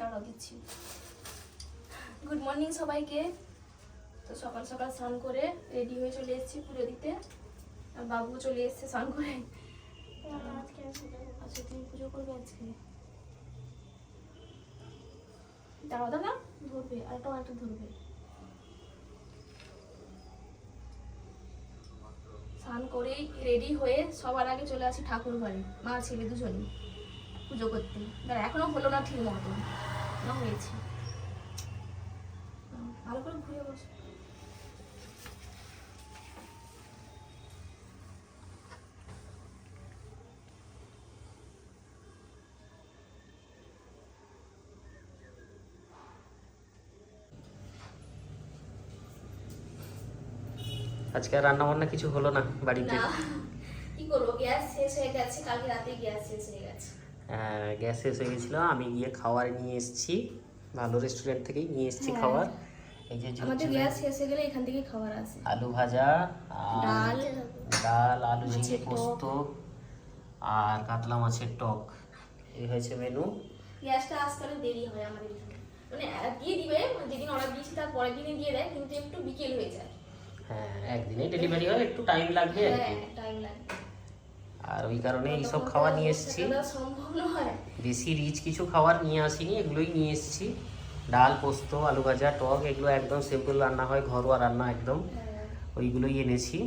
দাঁড়াও দিচ্ছি good morning সবাইকে। তো সকাল সকাল স্নান করে রেডি হয়ে চলে এসেছি পুজো দিতে। আর বাবু চলে এসেছে স্নান করে। আচ্ছা তুমি পুজো করবে আজকে? দাঁড়াও দাদা ধরবে, আর একটা একটা ধরবে। স্নান করেই রেডি হয়ে সবার আগে চলে আসি ঠাকুর ঘরে, মা, ছেলে দুজনই। পুজো করতে। দাঁড়া এখনও হলো না ঠিক মতো না হয়েছে। ভালো করে ঘুরে বসো। আজকে রান্না বান্না কিছু হলো না বাড়িতে? কি করব? গ্যাস শেষ হয়ে গেছে কালকে রাতে গ্যাস শেষ হয়ে গেছে। গ্যাস শেষ হয়ে গেছিল। আমি গিয়ে খাবার নিয়ে এসেছি। ভালো রেস্টুরেন্ট থেকেই নিয়ে এসেছি হ্যাঁ। খাবার এই যে আমাদের গ্যাস শেষ হয়ে গেলে এখান থেকে খাবার আসে আলু ভাজা আর ডাল ডাল আলু ঝিঙে পোস্ত আর কাতলা মাছের টক। এই হয়েছে মেনু গ্যাসটা আসতে দেরি হয় আমাদের মানে দিয়ে দিবে মানে যেদিন অর্ডার দিয়েছি তার পরের দিনে দিয়ে দেয় কিন্তু একটু বিকেল হয়ে যায়। হ্যাঁ একদিনে ডেলিভারি হয় একটু টাইম লাগবে হ্যাঁ টাইম লাগে আর ওই কারণে এইসব খাবার নিয়ে এসেছি। বেশি রিচ কিছু খাবার নিয়ে আসিনি এগুলোই নিয়ে এসেছি। ডাল পোস্ত আলু ভাজা টক এগুলো একদম সিম্পল রান্না হয় ঘরোয়া রান্না একদম। ওইগুলোই এনেছি।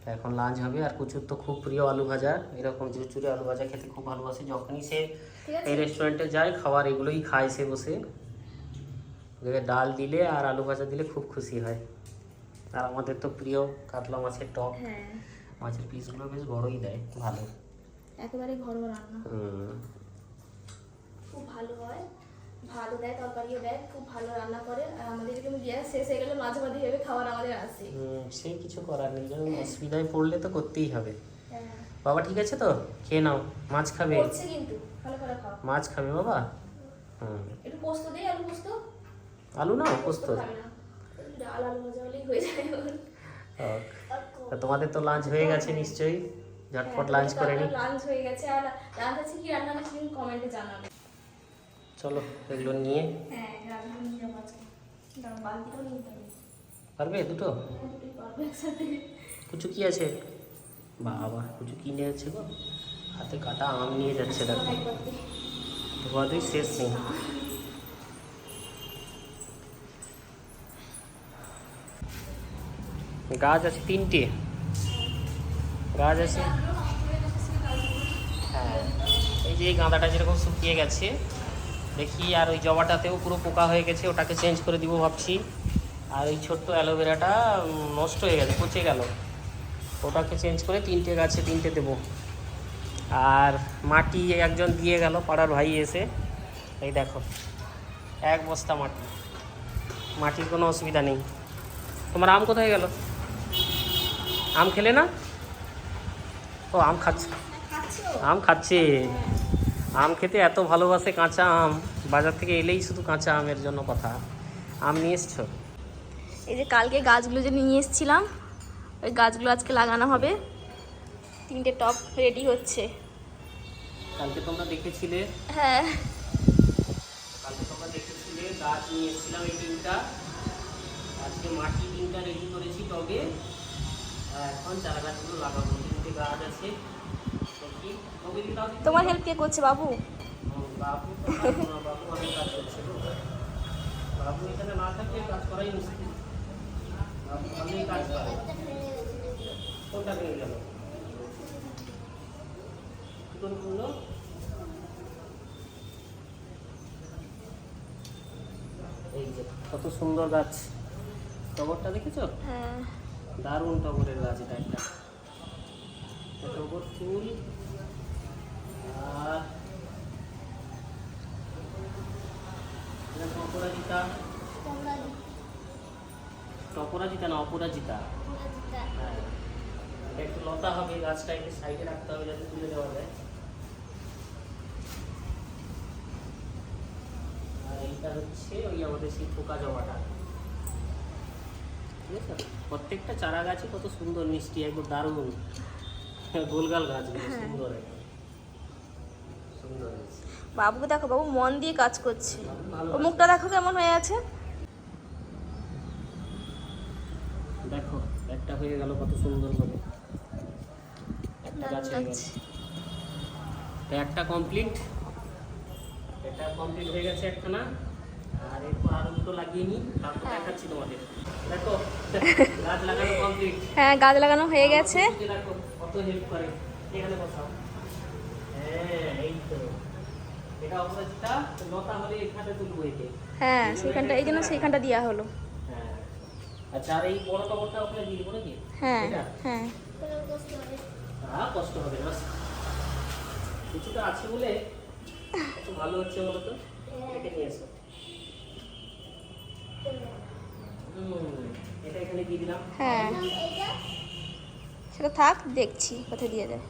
তো এখন লাঞ্চ হবে আর কুচুর তো খুব প্রিয় আলু ভাজা। এরকম চুচুরে আলু ভাজা খেতে খুব ভালোবাসে। যখনই সে এই রেস্টুরেন্টে যায় খাবার এগুলোই খায় সে বসে। ডাল দিলে আর আলু ভাজা দিলে খুব খুশি হয়। আর আমাদের তো প্রিয় কাতলা মাছের টক। হ্যাঁ। মাছের পিসগুলো বেশ বড়ই দেয় ভালো। একেবারে ঘরোয়া রান্না। খুব ভালো হয়। ভালো দেয় তরকারিও দেয় খুব ভালো রান্না করে। আর আমাদের এরকম গ্যাস শেষ হয়ে গেলে মাঝে মাঝে ভেবে খাবার আমাদের আসে সে কিছু করার নেই। কারণ অসুবিধায় পড়লে তো করতেই হবে। হ্যাঁ। বাবা ঠিক আছে তো? খেয়ে নাও মাছ খাবে। কিন্তু ভালো করে খাও। মাছ খাবে বাবা? হুম। একটু পোস্ত দেই আলু পোস্ত? আলু নাও পোস্ত না। ডাল আলু ভাজা হলেই হয়ে যায়। তা তোমাদের তো লাঞ্চ হয়ে গেছে নিশ্চয়ই। ঝটপট লাঞ্চ করে নি। লাঞ্চ হয়ে গেছে। আর লাঞ্চ আছে কি রান্না আছে তুমি কমেন্টে জানাবে। চলো এগুলো নিয়ে। হ্যাঁ রান্না নিয়ে যাব আজকে। দাঁড়াও বালতিটাও নিয়ে যাবে। পারবে দুটো? একসাথে। কুচু কি আছে? বাবা কুচু কি নিয়ে যাচ্ছে গো? হাতে কাটা আম নিয়ে যাচ্ছে দেখো। একবার দিই। শেষ নেই। গাছ আছে তিনটে। গাছ আছে। হ্যাঁ এই যে এই গাঁদাটা যেরকম শুকিয়ে গেছে, দেখি আর ওই জবাটাতেও পুরো পোকা হয়ে গেছে, ওটাকে চেঞ্জ করে দিব ভাবছি। আর ওই ছোট্ট অ্যালোভেরাটা নষ্ট হয়ে গেছে, পচে গেল। ওটাকে চেঞ্জ করে তিনটে গাছে তিনটে দেবো। আর মাটি একজন দিয়ে গেল, পাড়ার ভাই এসে। এই দেখো, এক বস্তা মাটি। মাটির কোনো অসুবিধা নেই। তোমার আম কোথায় গেল? আম খেলে না? ও আম খাচ্ছে। আম খাচ্ছে। আম খেতে এত ভালোবাসে কাঁচা আম। বাজার থেকে এলেই শুধু কাঁচা আমের জন্য কথা। আম নিয়ে এসছো? এই যে কালকে গাছগুলো যে নিয়ে এসেছিলাম ওই গাছগুলো আজকে লাগানো হবে। তিনটে টপ রেডি হচ্ছে। কালকে তোমরা দেখেছিলে? হ্যাঁ। কালকে তোমরা দেখেছিলে গাছ নিয়ে এসেছিলাম এই তিনটা। আজকে মাটি তিনটা রেডি করেছি টবে। আর এখন চারা গাছগুলো লাগাবো। তিনটে গাছ আছে? তোমার হেল্প কে করছে বাবু? বাবু অনেক কাজ করছে। বাবু এখানে না থাকলে কাজ করাই মুশকিল। বাবু ভালোই কাজ করে। কোনটা ভেঙে গেল কি করে করল এই যে কত সুন্দর গাছ। খবরটা দেখেছ? হ্যাঁ। দারুণ টগরের গাছ এটা একটা। টগর ফুল। আর অপরাজিতা না, অপরাজিতা। হ্যাঁ একটু লতা হবে, গাছটা একটু সাইডে রাখতে হবে যাতে তুলে দেওয়া যায়। আর এইটা হচ্ছে ওই আমাদের সেই পোকা জমাটা ঠিক আছে প্রত্যেকটা চারা গাছই কত সুন্দর মিষ্টি একদম দারুণ। গোলগাল গাছগুলো সুন্দর একদম। সুন্দর। বাবুকে দেখো বাবু মন দিয়ে কাজ করছে। ও মুখটা দেখো কেমন হয়ে আছে। দেখো একটা হয়ে গেল কত সুন্দর হবে একটা গাছ হয়ে গেছে তো একটা কমপ্লিট এটা কমপ্লিট হয়ে গেছে একখানা। আর একটু আরও দুটো লাগিয়ে নিই তারপর দেখাচ্ছি তোমাদের। হ্যাঁ গাছ লাগানো হয়ে গেছে। হ্যাঁ হ্যাঁ সেইখানটা এই জন্য সেইখানটা দেওয়া হলো। হ্যাঁ। আচ্ছা আর এই বড় টবরটা ওখানে দিয়ে দেবো নাকি? হ্যাঁ হ্যাঁ। হ্যাঁ কষ্ট হবে না কিছুটা আছে বলে একটু ভালো হচ্ছে বলো তো? নিয়ে এসো। এটা এখানে দিয়ে দিলাম হ্যাঁ। সেটা থাক দেখছি কোথায় দিয়ে যায়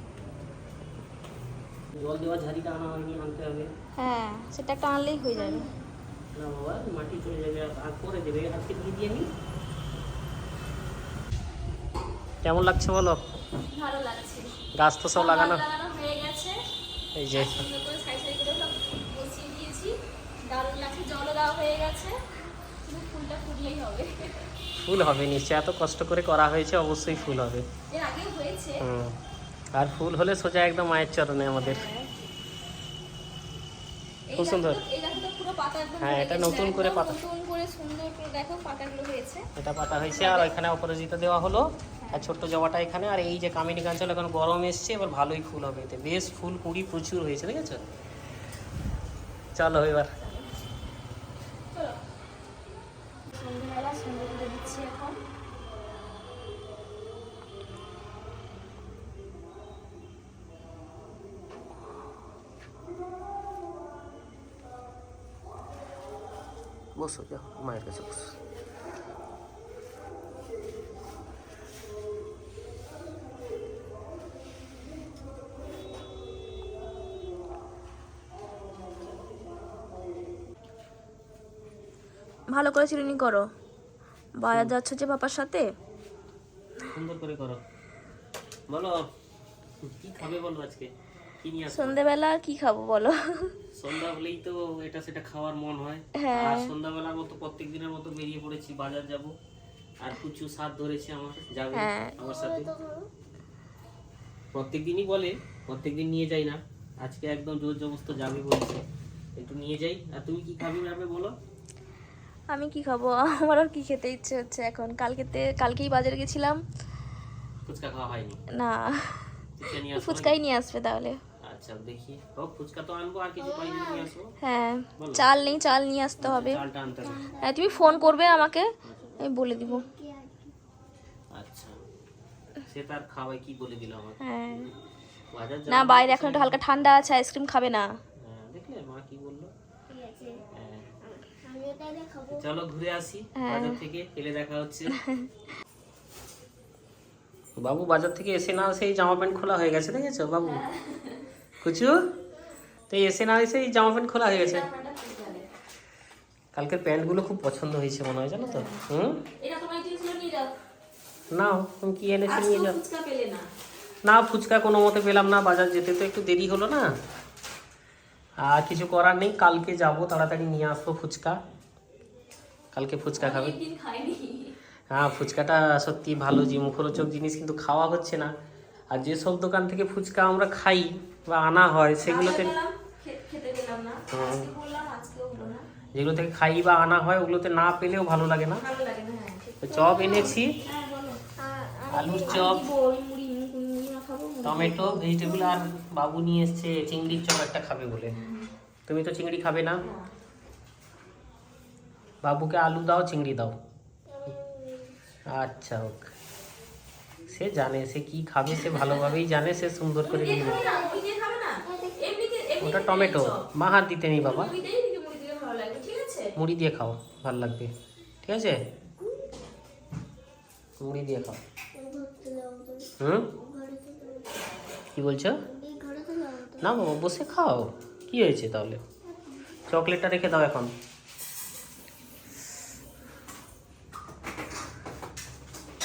জল দেওয়া ঝাড়িটা আনা হয়নি আনতে হবে। হ্যাঁ সেটা একটা আনলেই হয়ে যাবে। না বাবা মাটি চলে যাবে আর করে দেবে আজকে দিয়ে কেমন লাগছে বলো? ভালো লাগছে। গাছ তো সব লাগানো। লাগানো হয়ে গেছে। এই যে সুন্দর করে সাইড সাইড করে সব বসিয়ে দিয়েছি দারুণ লাগছে জলও দেওয়া হয়ে গেছে শুধু ফুলটা ফুটলেই হবে ফুল হবে নিশ্চয়। এত কষ্ট করে করা হয়েছে অবশ্যই ফুল হবে। আর ফুল হলে সোজা একদম মায়ের চরণে আমাদের। খুব সুন্দর। হ্যাঁ, এটা নতুন করে পাতা। এটা পাতা হয়েছে আর ওইখানে অপরাজিতা দেওয়া হলো। আর ছোট্ট জবাটা এখানে। আর এই যে কামিনী কাঞ্চল এখন গরম এসছে এবার ভালোই ফুল হবে এতে। বেশ ফুল কুড়ি প্রচুর হয়েছে ঠিক আছে চলো এবার চলো সন্ধ্যেবেলা সন্ধ্যে করে দিচ্ছি এখন। বসো যাও মায়ের কাছে বসো। করে চিরুনি করো। বাজার যাচ্ছ যে পাপার সাথে? সুন্দর করে করো। বলো কি খাবে বলো আজকে? কি নিয়ে আসবে? সন্ধ্যেবেলা কি খাব বলো? সন্ধ্যা হলেই তো এটা সেটা খাওয়ার মন হয়। হ্যাঁ। আর সন্ধ্যাবেলার মতো প্রত্যেক দিনের মতো বেরিয়ে পড়েছি বাজার যাব। আর কুচু সাথ ধরেছে আমার যাবে হ্যাঁ। আমার সাথে। প্রত্যেক দিনই বলে প্রত্যেক দিন নিয়ে যাই না। আজকে একদম জোর জবস্ত যাবে বলছে। একটু নিয়ে যাই। আর তুমি কি খাবি যাবে বলো? আমি কি খাব? আমার আর কি খেতে ইচ্ছে হচ্ছে এখন। কালকেতে কালকেই বাজারে গেছিলাম। ফুচকা খাওয়া হয়নি? না। ফুচকাই নিয়ে আসবে তাহলে। আচ্ছা দেখি। হোক ফুচকা তো আনব আর কিছু পাই নিয়ে আসব। হ্যাঁ। চাল নেই চাল নিয়ে আসতে হবে। আনতে হবে। হ্যাঁ তুমি ফোন করবে আমাকে আমি বলে দিব। আচ্ছা। সে তার খাওয়াই কি বলে দিল আমার হ্যাঁ। না বাইরে এখন একটু হালকা ঠান্ডা আছে আইসক্রিম খাবে না। হ্যাঁ, দেখলে মা কি বলল হ্যাঁ। আমিও তাহলে খাব চলো ঘুরে আসি হ্যাঁ। বাজার থেকে এলে দেখা হচ্ছে। বাবু বাজার থেকে এসে না সেই জামা প্যান্ট খোলা হয়ে গেছে দেখেছ বাবু? কুচু? তো এসে না এসে এই জামা প্যান্ট খোলা হয়ে গেছে। কালকের প্যান্টগুলো খুব পছন্দ হয়েছে মনে হয় জানো তো? হুম? নাও তুমি কি এনেছো নিয়ে যাও। না ফুচকা কোনো মতে পেলাম না বাজার যেতে তো একটু দেরি হলো না। আর কিছু করার নেই কালকে যাব তাড়াতাড়ি নিয়ে আসব ফুচকা। কালকে ফুচকা খাবে। হ্যাঁ ফুচকাটা সত্যি ভালো যে মুখরোচক জিনিস কিন্তু খাওয়া হচ্ছে না। আর যেসব দোকান থেকে ফুচকা আমরা খাই বা আনা হয় সেগুলোতে যেগুলো থেকে খাই বা আনা হয় ওগুলোতে না পেলেও ভালো লাগে না। হ্যাঁ চপ এনেছি। হ্যাঁ আলুর চপ। টমেটো ভেজিটেবল আর বাবু নিয়ে এসছে চিংড়ির চপ একটা খাবে বলে। তুমি তো চিংড়ি খাবে না। বাবুকে আলু দাও চিংড়ি দাও। আচ্ছা ওকে সে জানে সে কি খাবে সে ভালোভাবেই জানে সে সুন্দর করে দিয়ে ওটা টমেটো। মা হাত দিতে নেই বাবা। মুড়ি দিয়েই দিকে মুড়ি দিলে ভালো লাগবে, ঠিক আছে? মুড়ি দিয়ে খাও ভালো লাগবে। ঠিক আছে? মুড়ি দিয়ে খাও। হুম? কি বলছো? না বাবা বসে খাও। কি হয়েছে তাহলে? চকলেটটা রেখে দাও এখন।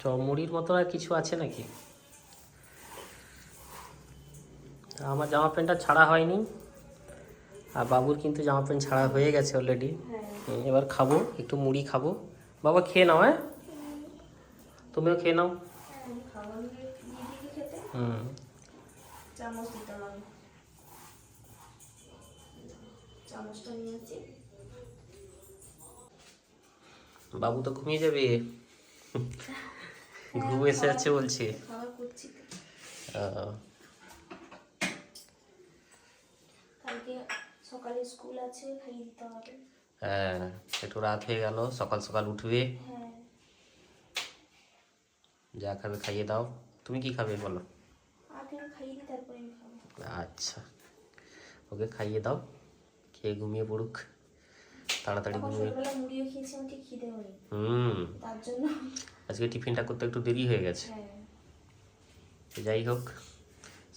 চপ মুড়ির মতো আর কিছু আছে নাকি? আমার জামা প্যান্টটা ছাড়া হয়নি। আর বাবুর কিন্তু জামা প্যান্ট ছাড়া হয়ে গেছে অলরেডি হ্যাঁ। এবার খাব একটু মুড়ি খাব। বাবা খেয়ে নাও হ্যাঁ? তুমিও খেয়ে নাও। হুম। বাবু তো ঘুমিয়ে যাবে। ঘুম এসে বলছে। সকালে স্কুল আছে খাইয়ে দিতে হবে। হ্যাঁ একটু রাত হয়ে গেল সকাল সকাল উঠবে। হ্যাঁ। যা খাবে খাইয়ে দাও। তুমি কি খাবে বলো? আচ্ছা। ওকে খাইয়ে দাও খেয়ে ঘুমিয়ে পড়ুক। তাড়াতাড়ি ঘুমিয়ে হুম। তার জন্য আজকে টিফিনটা করতে একটু দেরি হয়ে গেছে। হ্যাঁ। যাই হোক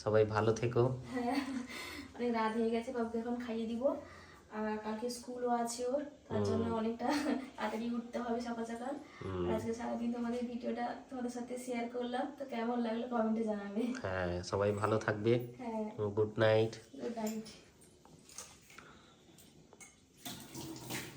সবাই ভালো থেকো। হ্যাঁ অনেক রাত হয়ে গেছে বাবুকে এখন খাইয়ে দিব। আর কালকে স্কুলও আছে ওর তার জন্য অনেকটা তাড়াতাড়ি উঠতে হবে সকাল সকাল আজকে সারাদিন তোমাদের ভিডিওটা তোমাদের সাথে শেয়ার করলাম। তো কেমন লাগল কমেন্টে জানাবে। হ্যাঁ সবাই ভালো থাকবে। হ্যাঁ। Good night. Good night.